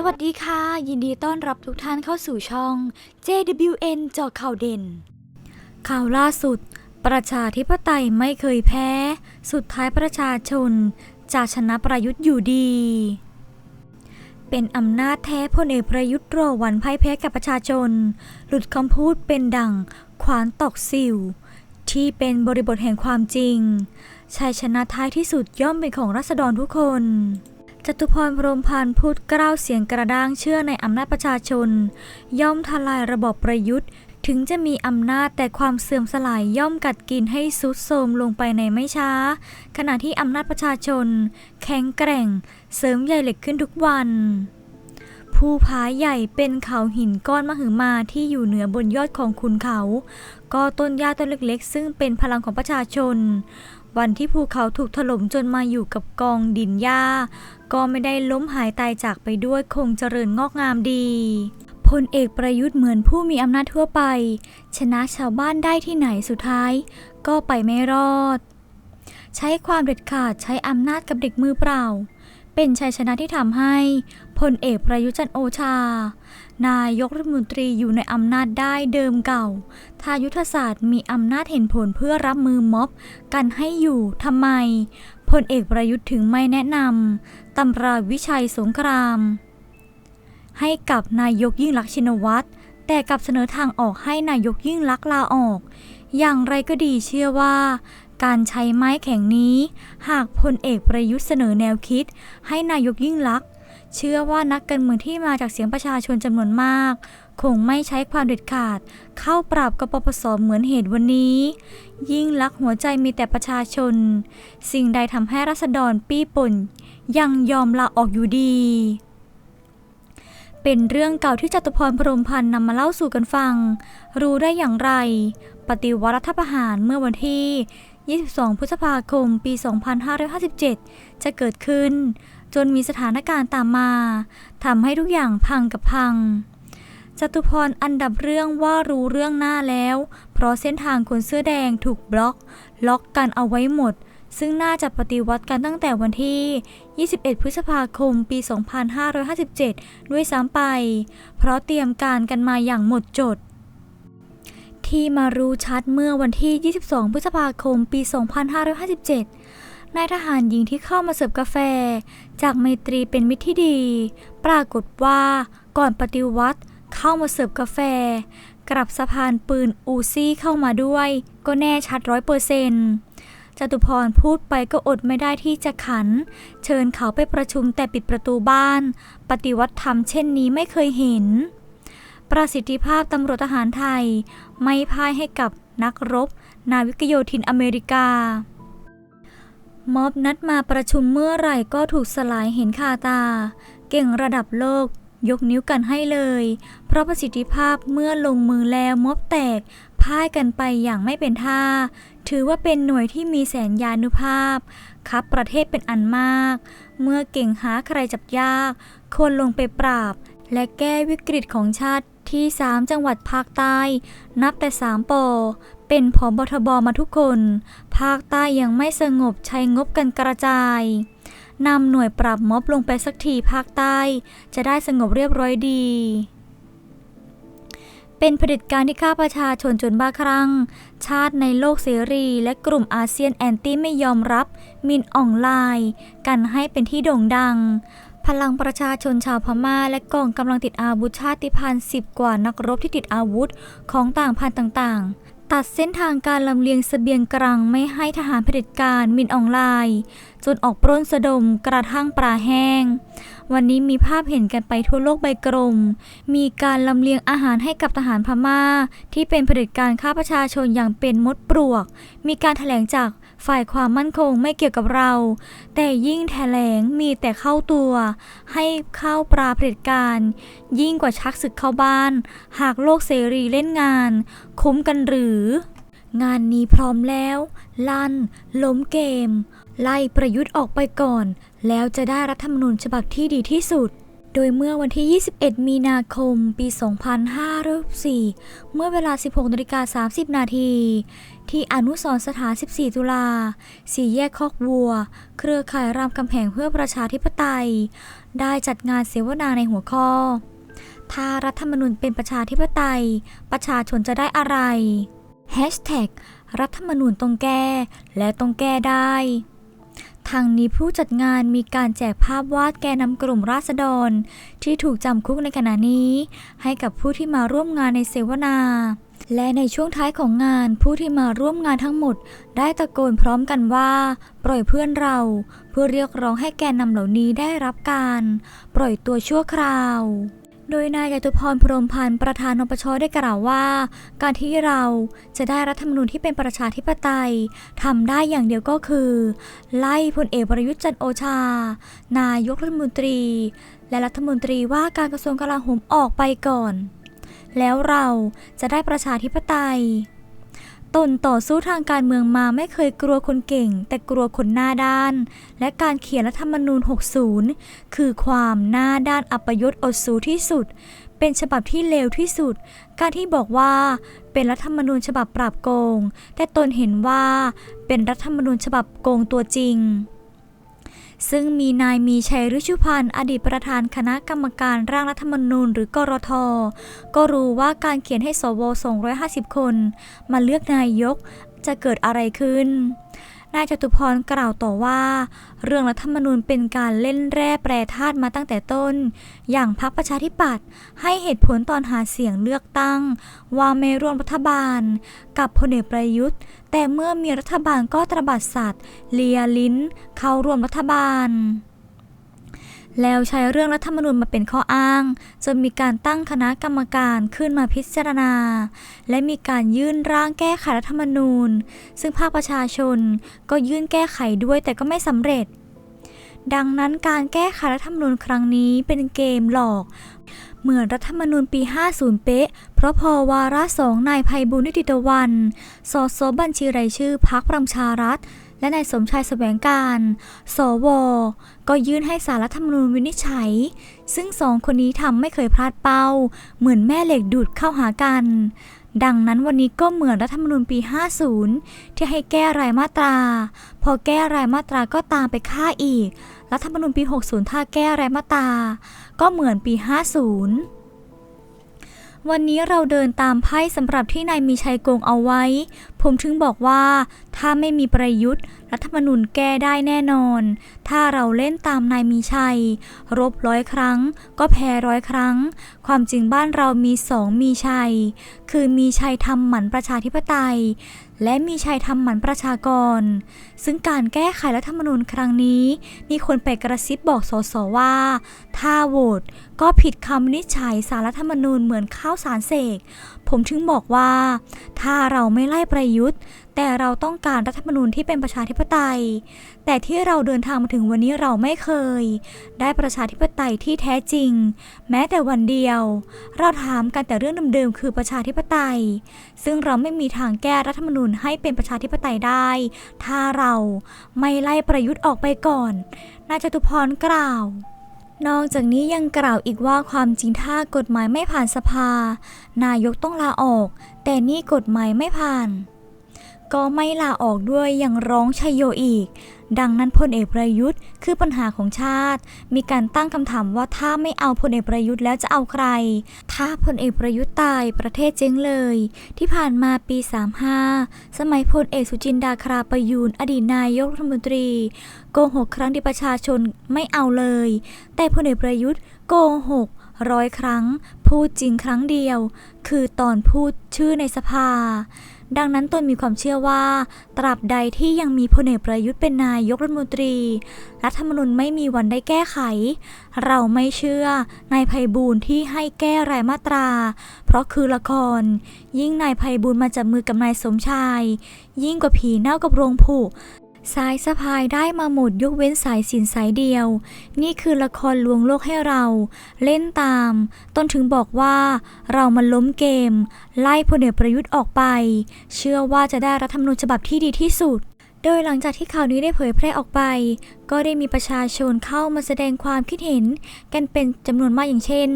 สวัสดีค่ะ ยินดีต้อนรับทุกท่านเข้าสู่ช่อง JWN จาะข่าวเด่น ข่าวล่าสุด ประชาธิปไตยไม่เคยแพ้ สุดท้ายประชาชน จะชนะประยุทธ์อยู่ดี เป็นอำนาจแท้พลเอกประยุทธ์รอวันพ่ายแพ้กับประชาชน หลุดคำพูดเป็นดังขวานตอกสิว ที่เป็นบริบทแห่งความจริงชัยชนะท้ายที่สุดย่อมเป็นของรัษฎรทุกคน จตุพรพรมพันธ์พูดกล้าวเสียงกระด้างเชื่อในอำนาจประชาชน ย่อมทลายระบอบประยุทธ์ ถึงจะมีอำนาจแต่ความเสื่อมสลายย่อมกัดกินให้สุดโทมลงไปในไม่ช้า ขณะที่อำนาจประชาชน แข็งแกร่ง เสริมใหญ่เหล็กขึ้นทุกวันภูผาใหญ่เป็นเขาหินก้อนมหึมาที่อยู่เหนือบนยอดของคุณเขา ก็ต้นหญ้าต้นเล็กๆ ซึ่งเป็นพลังของประชาชน วันที่ภูเขาถูกถล่มจนมาอยู่กับกองดินหญ้า ก็ไม่ได้ล้มหายตายจากไปด้วยคงเจริญงอกงามดีพลเอกประยุทธ์เหมือนผู้มีอำนาจทั่วไป ชนะชาวบ้านได้ที่ไหนสุดท้าย ก็ไปไม่รอด ใช้ความเด็ดขาดใช้อำนาจกับเด็กมือเปล่า เป็นชัยชนะที่ทำให้พลเอกประยุทธ์จันโอชา นายกรัฐมนตรีอยู่ในอำนาจได้เดิมเก่า ถ้ายุทธศาสตร์มีอำนาจเห็นผลเพื่อรับมือม็อบ กันให้อยู่ทำไมพลเอกประยุทธ์ถึงไม่แนะนำตำราวิชัยสงคราม ให้กับนายกยิ่งลักษณ์ชินวัตรแต่กับเสนอทางออกให้นายกยิ่งลักษณ์ลาออก อย่างไรก็ดีเชื่อว่า การใช้ไม้แข็งนี้ หากพลเอกประยุทธ์เสนอแนวคิด ให้นายกยิ่งลักษณ์ เชื่อว่านักการเมืองที่มาจากเสียงประชาชนจำนวนมาก คงไม่ใช้ความเด็ดขาด เข้าปราบกปปสเหมือนเหตุวันนี้ ยิ่งลักหัวใจมีแต่ประชาชน สิ่งใดทำให้รัษฎรปี้ป่น ยังยอมลาออกอยู่ดี เป็นเรื่องเก่าที่จตุพรพรมพันธ์นำมาเล่าสู่กันฟัง รู้ได้อย่างไร ปฏิวัติรัฐประหารเมื่อวันที่ 22 พฤษภาคม ปี 2557 จะเกิดขึ้น จนมีสถานการณ์ตามมาทำให้ทุกอย่างพังกับพังจตุพรอันดับเรื่องว่ารู้เรื่องหน้าแล้ว เพราะเส้นทางคนเสื้อแดงถูกบล็อก ล็อกกันเอาไว้หมด ซึ่งน่าจะปฏิวัติกันตั้งแต่วันที่ 21 พฤษภาคม ปี 2557 ด้วยซ้ำไป เพราะเตรียมการกันมาอย่างหมดจด ที่มารู้ชัดเมื่อวันที่ 22 พฤษภาคม ปี 2557 นายทหารหญิงที่เข้ามาเสิร์ฟกาแฟ จากไมตรีเป็นมิตรที่ดี ปรากฏว่าก่อนปฏิวัติเข้ามาเสิร์ฟกาแฟ กลับสะพานปืนอูซี่เข้ามาด้วย ก็แน่ชัดร้อยเปอร์เซนต์จตุพรพูดไปก็อดไม่ได้ที่จะขัน เชิญเขาไปประชุมแต่ปิดประตูบ้าน ปฏิวัติธรรมเช่นนี้ไม่เคยเห็น ประสิทธิภาพตำรวจทหารไทย ไม่พ่ายให้กับนักรบ นาวิกโยธินอเมริกา ม็อบนัดมาประชุมเมื่อไหร่ก็ถูกสลายเห็นคาตา เก่งระดับโลก ยกนิ้วกันให้เลย เพราะประสิทธิภาพเมื่อลงมือแล้วม็อบแตกพ่ายกันไปอย่างไม่เป็นท่า ถือว่าเป็นหน่วยที่มีแสนยานุภาพ ครับประเทศเป็นอันมาก เมื่อเก่งหาใครจับยาก ควรลงไปปราบ และแก้วิกฤตของชาติ ที่ 3 จังหวัดภาคใต้ นับแต่ 3ปอเป็นผอบทบมาทุกคน ภาคใต้ยังไม่สงบใช้งบกันกระจายนำหน่วยปราบม็อบลงไปสักทีภาคใต้ จะได้สงบเรียบร้อยดี เป็นเผด็จการที่ฆ่าประชาชนจนบ้าคลั่ง ชาติในโลกเสรีและกลุ่มอาเซียนแอนตี้ไม่ยอมรับมินอ่องไลน์กันให้เป็นที่โด่งดัง พลังประชาชนชาวพม่า และกองกำลังติดอาวุธชาติพันธุ์สิบกว่านักรบที่ติดอาวุธของต่างพันธุ์ต่างๆตัดเส้นทางการลำเลียงเสบียงกลางไม่ให้ทหารเผด็จการมินออนไลน์จนออกปล้นสะดมกระทั่งปลาแห้ง วันนี้มีภาพเห็นกันไปทั่วโลกใบกลม มีการลำเลียงอาหารให้กับทหารพม่า ที่เป็นเผด็จการฆ่าประชาชนอย่างเป็นมดปลวก มีการแถลงจาก ฝ่ายความมั่นคงไม่เกี่ยวกับเรา แต่ยิ่งแถลงมีแต่เข้าตัว ให้เข้าปราเผด็จการ ยิ่งกว่าชักศึกเข้าบ้าน หากโลกเสรีเล่นงาน คุ้มกันหรือ งานนี้พร้อมแล้ว ลั่น ล้มเกม ไล่ประยุทธ์ออกไปก่อน แล้วจะได้รัฐธรรมนูญฉบับที่ดีที่สุด โดยเมื่อวันที่ 21 มีนาคม ปี 2504 เมื่อเวลา 16นาฬิกา30 นาที ที่อนุสรสถาน 14 ตุลา สี่แยกคอกวัว เครือข่ายรามคำแหงเพื่อประชาธิปไตย ได้จัดงานเสวนาในหัวข้อ ถ้ารัฐธรรมนูญเป็นประชาธิปไตย ประชาชนจะได้อะไร Hashtag รัฐธรรมนูญต้องแก้และต้องแก้ได้ ทางนี้ผู้จัดงานมีการแจกภาพวาดแกนนำกลุ่มราษฎร ที่ถูกจำคุกในขณะนี้ ให้กับผู้ที่มาร่วมงานในเสวนา และในช่วงท้ายของงานผู้ที่มาร่วมงานทั้งหมด ได้ตะโกนพร้อมกันว่า ปล่อยเพื่อนเรา เพื่อเรียกร้องให้แกนนำเหล่านี้ได้รับการ ปล่อยตัวชั่วคราว โดยนายจตุพรพรมพันธ์ประธานนปชได้กล่าวว่า การที่เราจะได้รัฐธรรมนูญที่เป็นประชาธิปไตยทำได้อย่างเดียวก็คือ ไล่พลเอกประยุทธ์จันโอชา นายกรัฐมนตรี และรัฐมนตรีว่าการกระทรวงกลาโหมออกไปก่อน แล้วเราจะได้ประชาธิปไตย ตนต่อสู้ทางการเมืองมาไม่เคยกลัวคนเก่ง แต่กลัวคนหน้าด้าน และการเขียนรัฐธรรมนูญ 60 คือความหน้าด้านอัปยศอดสูที่สุด เป็นฉบับที่เลวที่สุด การที่บอกว่าเป็นรัฐธรรมนูญฉบับปราบโกง แต่ตนเห็นว่าเป็นรัฐธรรมนูญฉบับโกงตัวจริง ซึ่งมีนายมีชัยฤชุพันธ์อดีตประธานคณะกรรมการร่างรัฐธรรมนูญหรือกรท ก็รู้ว่าการเขียนให้สว 250 คน มาเลือกนายกจะเกิดอะไรขึ้น นายจตุพรกล่าวต่อว่า เรื่องรัฐธรรมนูญเป็นการเล่นแร่แปรธาตุมาตั้งแต่ต้น อย่างพรรคประชาธิปัตย์ให้เหตุผลตอนหาเสียงเลือกตั้ง ว่าไม่ร่วมรัฐบาล กับพลเอกประยุทธ์ แต่เมื่อมีรัฐบาลก็ตระบัดสัตว์เลียลิ้น เข้าร่วมรัฐบาล แล้วใช้เรื่องรัฐธรรมนูญมาเป็นข้ออ้าง จนมีการตั้งคณะกรรมการขึ้นมาพิจารณา และมีการยื่นร่างแก้ไขรัฐธรรมนูญ ซึ่งภาคประชาชนก็ยื่นแก้ไขด้วยแต่ก็ไม่สำเร็จ ดังนั้นการแก้ไขรัฐธรรมนูญครั้งนี้เป็นเกมหลอก เหมือนรัฐธรรมนูญปี 50 เป๊ะ เพราะพอวาระสองนายภัยบุญนิติตะวัน สสบัญชีรายชื่อพักประชารัฐ และนายสมชายแสวงการ สว ก็ยื่นให้สารรัฐธรรมนูญวินิจฉัย ซึ่งสองคนนี้ทำไม่เคยพลาดเป้า เหมือนแม่เหล็กดูดเข้าหากัน ดังนั้นวันนี้ก็เหมือนรัฐธรรมนูญปี 50 ที่ให้แก้รายมาตรา พอแก้รายมาตราก็ตามไปฆ่าอีก รัฐธรรมนูญปี 60 ถ้าแก้รายมาตรา ก็เหมือนปี 50วันนี้เราเดินตามไพ่สำหรับที่นายมีชัยโกงเอาไว้ผมถึงบอกว่าถ้าไม่มีประยุทธ์ รัฐธรรมนูญแก้ได้แน่นอน ถ้าเราเล่นตามนายมีชัย รบร้อยครั้ง ก็แพ้ร้อยครั้ง ความจริงบ้านเรามีสองมีชัย คือมีชัยทำหมันประชาธิปไตย และมีชัยทำหมันประชากร ซึ่งการแก้ไขรัฐธรรมนูญครั้งนี้ มีคนไปกระซิบบอกสสว่า ถ้าโหวตก็ผิดคำนิจฉัยสารรัฐธรรมนูญเหมือนข้าวสารเสก ผมถึงบอกว่า ถ้าเราไม่ไล่ประยุทธ์ แต่เราต้องการรัฐธรรมนูญที่เป็นประชาธิปไตย แต่ที่เราเดินทางมาถึงวันนี้เราไม่เคย ได้ประชาธิปไตยที่แท้จริง แม้แต่วันเดียว เราถามกันแต่เรื่องเดิมๆคือประชาธิปไตย ซึ่งเราไม่มีทางแก้รัฐธรรมนูญให้เป็นประชาธิปไตยได้ ถ้าเราไม่ไล่ประยุทธ์ออกไปก่อนนายจตุพรกล่าว นอกจากนี้ยังกล่าวอีกว่าความจริงถ้ากฎหมายไม่ผ่านสภา นายกต้องลาออก แต่นี่กฎหมายไม่ผ่าน ก็ไม่ลาออกด้วยยังร้องชัยโยอีก ดังนั้นพลเอกประยุทธ์คือปัญหาของชาติ มีการตั้งคำถามว่าถ้าไม่เอาพลเอกประยุทธ์แล้วจะเอาใคร ถ้าพลเอกประยุทธ์ตายประเทศเจ๊งเลย ที่ผ่านมาปี 35 สมัยพลเอกสุจินดาคราประยูนอดีตนายกรัฐมนตรี โกหกครั้งที่ประชาชนไม่เอาเลย แต่พลเอกประยุทธ์โกหกร้อยครั้ง พูดจริงครั้งเดียว คือตอนพูดชื่อในสภา ดังนั้นตนมีความเชื่อว่า ตราบใดที่ยังมีพลเอกประยุทธ์เป็นนายกรัฐมนตรี รัฐธรรมนูญไม่มีวันได้แก้ไข เราไม่เชื่อนายภัยบูลที่ให้แก้รายมาตรา เพราะคือละคร ยิ่งนายภัยบูลมาจับมือกับนายสมชาย ยิ่งกว่าผีเน่ากับโรงผูก สายสะพายได้มาหมดยกเว้นสายสินสายเดียว นี่คือละครลวงโลกให้เรา เล่นตาม ต้นถึงบอกว่า เรามาล้มเกม ไล่พลเอกประยุทธ์ออกไป เชื่อว่าจะได้รัฐธรรมนูญฉบับที่ดีที่สุด โดยหลังจากที่ข่าวนี้ได้เผยแพร่ออกไป ก็ได้มีประชาชนเข้ามาแสดงความคิดเห็น กันเป็นจำนวนมากอย่างเช่น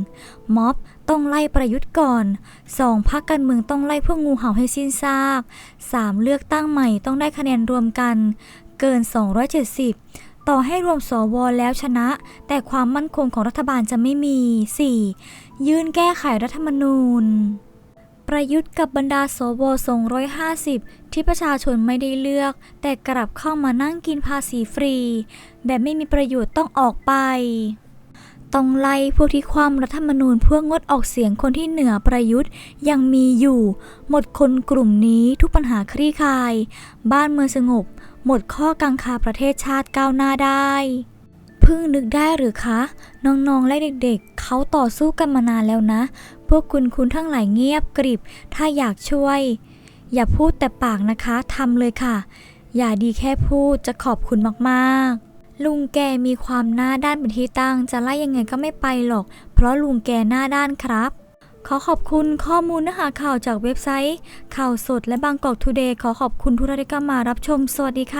1. ม็อบ ต้องไล่ประยุทธ์ก่อน 2. พักการเมืองต้องไล่พวกงูเห่าให้สิ้นซาก 3. เลือกตั้งใหม่ต้องได้คะแนนรวมกัน เกิน 270 ต่อให้รวมสวแล้วชนะ แต่ความมั่นคงของรัฐบาลจะไม่มี 4. ยื่นแก้ไขรัฐธรรมนูญ ประยุทธ์กับบรรดาสว250 ที่ประชาชนไม่ได้เลือก แต่กลับเข้ามานั่งกินภาษีฟรี แบบไม่มีประโยชน์ต้องออกไป ต้องไล่พวกที่ความรัฐธรรมนูญเพื่องดออกเสียงคนที่เหนือประยุทธ์ยังมีอยู่ หมดคนกลุ่มนี้ทุกปัญหาคลี่คลาย บ้านเมืองสงบ หมดข้อกังขาประเทศชาติก้าวหน้าได้เพิ่งนึกได้หรือคะ น้องๆและเด็กๆ เขาต่อสู้กันมานานแล้วนะ พวกคุณคุณทั้งหลายเงียบกริบ ถ้าอยากช่วย อย่าพูดแต่ปากนะคะทำเลยค่ะ อย่าดีแค่พูดจะขอบคุณมากๆ ลุงแกมีความหน้าด้านเป็นที่ตั้ง จะไล่ยังไงก็ไม่ไปหรอก เพราะลุงแกหน้าด้านครับ ขอขอบคุณข้อมูลเนื้อหาข่าวจากเว็บไซต์ ข่าวสดและบางกอกทูเดย์ขอขอบคุณทุกท่านที่เข้ามารับชม สวัสดีค่ะ